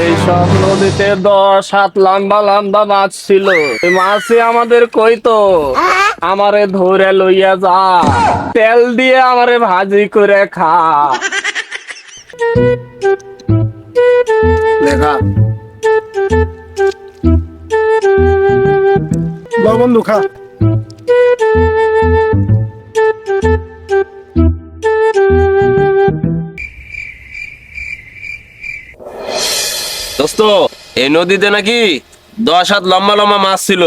এই সব নদীতে দশ হাত লম্বা লম্বা মাছ ছিল। মাছই আমাদের কইতো, আমারে ধরে লইয়া যা, তেল দিয়ে আমারে ভাজি করে খা। দোস্ত, এই নদীতে নাকি দশ হাত লম্বা লম্বা মাছ ছিল।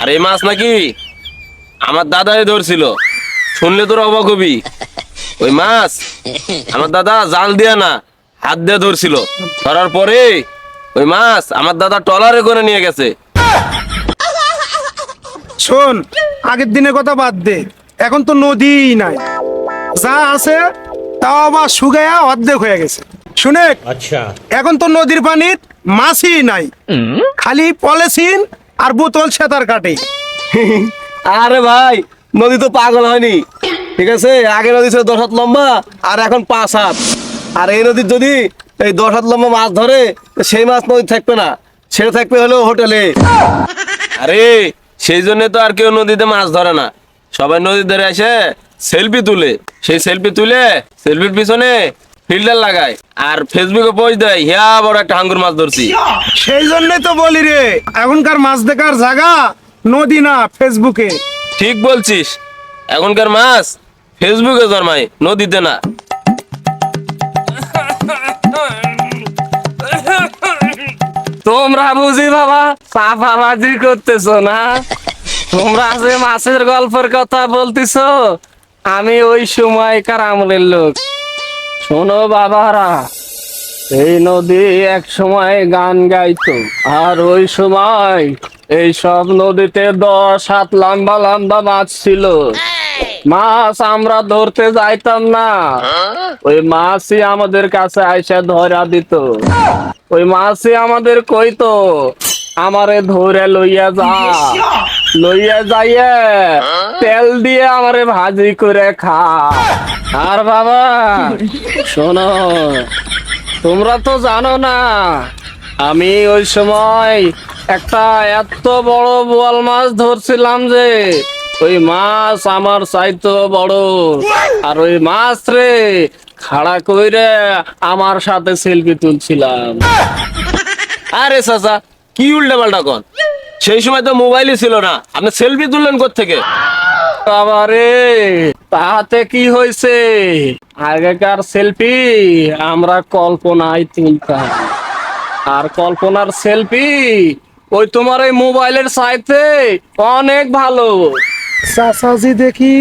আর এই মাছ নাকি আমার দাদাই ধরছিল। শুনলে তোর অবাক হবি। ওই মাছ আমার দাদা জাল দিয়া না, হাত দিয়ে ধরছিল। ধরার পরে ওই মাছ আমার দাদা টলারে করে নিয়ে গেছে। শোন, আগের দিনের কথা বাদ দে। এখন তো নদীই নাই। যা আছে তাও আবার শুকায়া অর্ধেক হয়ে গেছে। শুনে আচ্ছা। এখন তো নদীর পানির মাছই নাই। খালি পলিথিন আর বোতল সেতার কাটে আরে ভাই নদী তো পাগল হয়নি। ঠিক আছে আগে নদী ছিল দশ হাত লম্বা আর এখন পাঁচ হাত। আর এই নদীর যদি এই দশ হাত লম্বা মাছ ধরে সেই মাছ নদী থাকবে না। ছেড়ে থাকবে হলো হোটেলে। আরে সেই জন্য তো আর কেউ নদীতে মাছ ধরে না। সবাই নদী ধরে আসে সেলফি তুলে। সেই সেলফি তুলে সেলফির পিছনে ফিল্টার লাগায় আর ফেসবুকে পোস্ট দেয় হিয়া বড় একটা হাঙ্গুর মাছ ধরছি। সেই জন্যই তো বলি রে এখনকার মাছ দেখার জায়গা নদী না ফেসবুকে ঠিক বলছিস এখনকার মাছ ফেসবুকে জন্মায় নদীতে না। তোমরা বুঝি বাবা চাপাবাজি করতেছো না? তোমরা যে মাছের গল্পের কথা বলতেছো আমি ওই সময়কার আমলের লোক। শোনো বাবারা, এই নদী এক সময় গান গাইতো, আর ওই সময় এই সব নদীতে দশ হাত লম্বা লম্বা মাছ ছিল। মাছ আমরা ধরতে যাইতাম না। ওই মাছই আমাদের কাছে আইসা ধরা দিত। ওই মাছই আমাদের কইতো, আমারে ধরে লইয়া যা। লইয়া যাইয়ে তেল দিয়ে আমারে ভাজি করে খা। আর বাবা, শোনো, তোমরা তো জানো না, আমি ওই সময় একটা এত বড় বোয়াল মাছ ধরছিলাম যে, ওই মাছ আমার চাইতো বড়। আর ওই মাছ রে খাড়া কইরে আমার সাথে সেলফি তুলছিলাম। আরে চাচা, কি উল্টা পাল্টা কন? সেই সময় তো মোবাইলই ছিল না। আপনি সেলফি তুললেন থেকে বাবারে তাহাতে কি হয়েছে আগেকার সেলফি আমরা কল্পনায় তুলতাম। আর কল্পনার সেলফি ওই তোমার এই মোবাইলের সাইতে অনেক ভালো। চাচাজি দেখি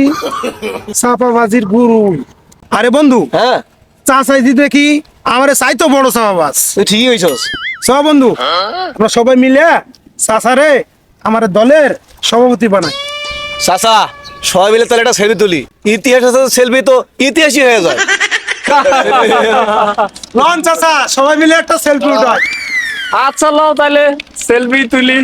চাপাবাজির গুরু। আরে বন্ধু হ্যাঁ। চাচাজি দেখি আমারে চাইতো বড় চাপাবাজ। তুই ঠিকই হয়েছস চ বন্ধু আমরা সবাই মিলে চাচারে আমার দলের সভাপতি বানায়। চাচা সবাই মিলে তাহলে একটা সেলফি তুলি। ইতিহাস সেলফি তো ইতিহাসই হয়ে যায়। লন চাচা সবাই মিলে একটা সেলফি উঠায় আচ্ছা লও তাহলে সেলফি তুলি।